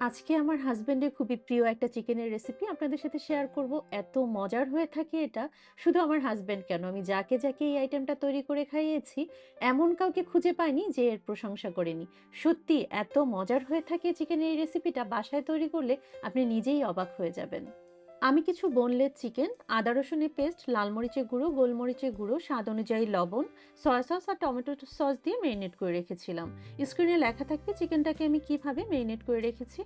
আজকে আমার হাজব্যান্ডের খুবই প্রিয় একটা চিকেনের রেসিপি আপনাদের সাথে শেয়ার করব। এত মজার হয়ে থাকে এটা, শুধু আমার হাজব্যান্ড কেন, আমি যাকে, যাকে এই আইটেমটা তৈরি করে খাইয়েছি, এমন কাউকে খুঁজে পাইনি যে এর প্রশংসা করেনি। সত্যি এত মজার হয়ে থাকে চিকেনের এই রেসিপিটা বাসায় তৈরি করলে আপনি নিজেই অবাক হয়ে যাবেন। আমি কিছু বোনলেস চিকেন, আদা রসুনের পেস্ট, লাল মরিচের গুঁড়ো, গোলমরিচের গুঁড়ো, স্বাদ অনুযায়ী লবণ, সয়া সস আর টমেটো সস দিয়ে মেরিনেট করে রেখেছিলাম। স্ক্রিনে লেখা থাকবে চিকেনটাকে আমি কীভাবে মেরিনেট করে রেখেছি।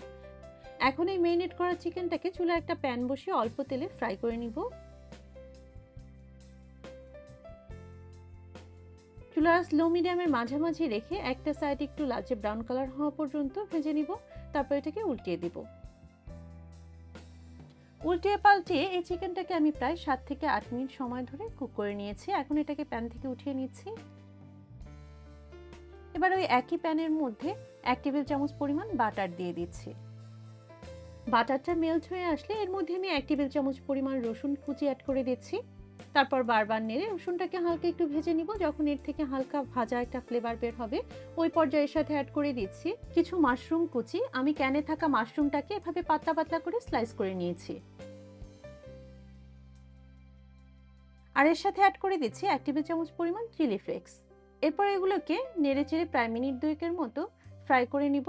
এখন এই মেরিনেট করা চিকেনটাকে চুলায় একটা প্যান বসিয়ে অল্প তেলে ফ্রাই করে নিব। চুলার স্লো মিডিয়ামের মাঝামাঝি রেখে একটা সাইড একটু লালচে ব্রাউন কালার হওয়া পর্যন্ত ভেজে নিব তারপর এটাকে উল্টিয়ে দিব উল্টিয়ে পাল্টে এই চিকেনটাকে আমি প্রায় সাত থেকে আট মিনিট সময় ধরে কুক করে নিয়েছি। এখন এটাকে প্যান থেকে উঠিয়ে নিচ্ছি। এবার ওই একই প্যানের মধ্যে এক টেবিল চামচ পরিমাণ বাটার দিয়ে দিচ্ছি। বাটারটা মেল্ট হয়ে আসলে এর মধ্যে আমি এক টেবিল চামচ পরিমাণ রসুন কুচি অ্যাড করে দিচ্ছি। তারপর বারবার নেড়ে রসুনটাকে হালকা একটু ভেজে নিব। যখন এর থেকে হালকা ভাজা একটা ফ্লেভার বের হবে, ওই পর্যায়ের সাথে অ্যাড করে দিচ্ছি। কিছু মাশরুম কুচি। আমি ক্যানে থাকা মাশরুমটাকে এভাবে পাতলা পাতলা করে স্লাইস করে নিয়েছি। আর এর সাথে অ্যাড করে দিচ্ছি এক টেবিল চামচ পরিমাণ চিলি ফ্লেক্স এরপর এগুলোকে নেড়ে চেড়ে প্রায় মিনিট দুয়েকের মতো ফ্রাই করে নিব।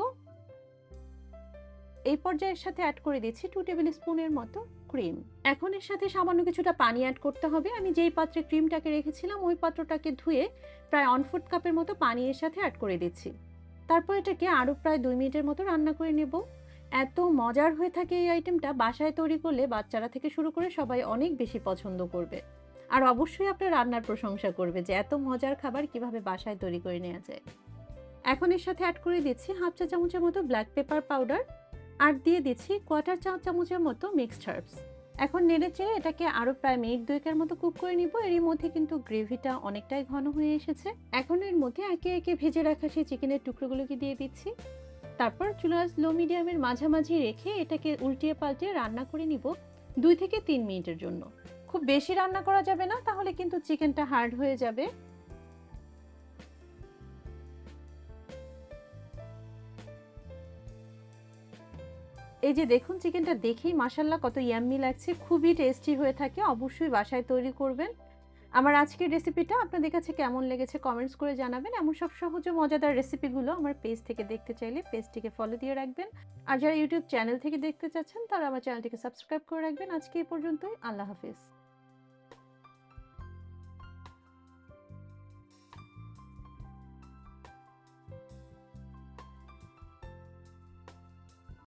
এই পর্যায়ের সাথে অ্যাড করে দিচ্ছি টু টেবিল স্পুনের মতো ক্রিম এখন এর সাথে সামান্য কিছুটা পানি অ্যাড করতে হবে। আমি যেই পাত্রে ক্রিমটাকে রেখেছিলাম, ওই পাত্রটাকে ধুয়ে প্রায় অন ফুট কাপের মতো পানি এর সাথে অ্যাড করে দিচ্ছি। তারপর এটাকে আরও প্রায় দুই মিনিটের মতো রান্না করে নেব। এত মজার হয়ে থাকে এই আইটেমটা বাসায় তৈরি করলে বাচ্চারা থেকে শুরু করে সবাই অনেক বেশি পছন্দ করবে। আর অবশ্যই আপনার রান্নার প্রশংসা করবে যে এত মজার খাবার কীভাবে বাসায় তৈরি করে নেওয়া যায়। এখন এর সাথে অ্যাড করে দিচ্ছি হাফ চা চামচের মতো ব্ল্যাক পেপার পাউডার আর দিয়ে দিচ্ছি কোয়ার্টার চা চামচের মতো মিক্সড হার্বস এখন নেড়ে চেড়ে এটাকে আরও প্রায় মিনিট দুয়েকের মতো কুক করে নিব। এরই মধ্যে কিন্তু গ্রেভিটা অনেকটাই ঘন হয়ে এসেছে। এখন এর মধ্যে একে একে ভেজে রাখা সেই চিকেনের টুকরোগুলোকে দিয়ে দিচ্ছি। তারপর চুলার লো মিডিয়ামের মাঝামাঝি রেখে এটাকে উল্টিয়ে পাল্টিয়ে রান্না করে নিব দুই থেকে তিন মিনিটের জন্য। খুব বেশি রান্না করা যাবে না, তাহলে কিন্তু চিকেনটা হার্ড হয়ে যাবে। এই যে দেখুন, চিকেনটা দেখেই মাসাল্লাহ কত ইয়াম্মি লাগছে, খুবই টেস্টি হয়ে থাকে, অবশ্যই বাসায় তৈরি করবেন। আমার আজকের রেসিপিটা আপনাদের কাছে কেমন লেগেছে কমেন্টস করে জানাবেন, এমন সব সহজ ও মজাদার রেসিপিগুলো আমার পেজ থেকে দেখতে চাইলে পেজটিকে ফলো দিয়ে রাখবেন। আর যারা ইউটিউব চ্যানেল থেকে দেখতে চাচ্ছেন, তারা আমার চ্যানেলটিকে সাবস্ক্রাইব করে রাখবেন। আজকে এই পর্যন্তই, আল্লাহ হাফিজ।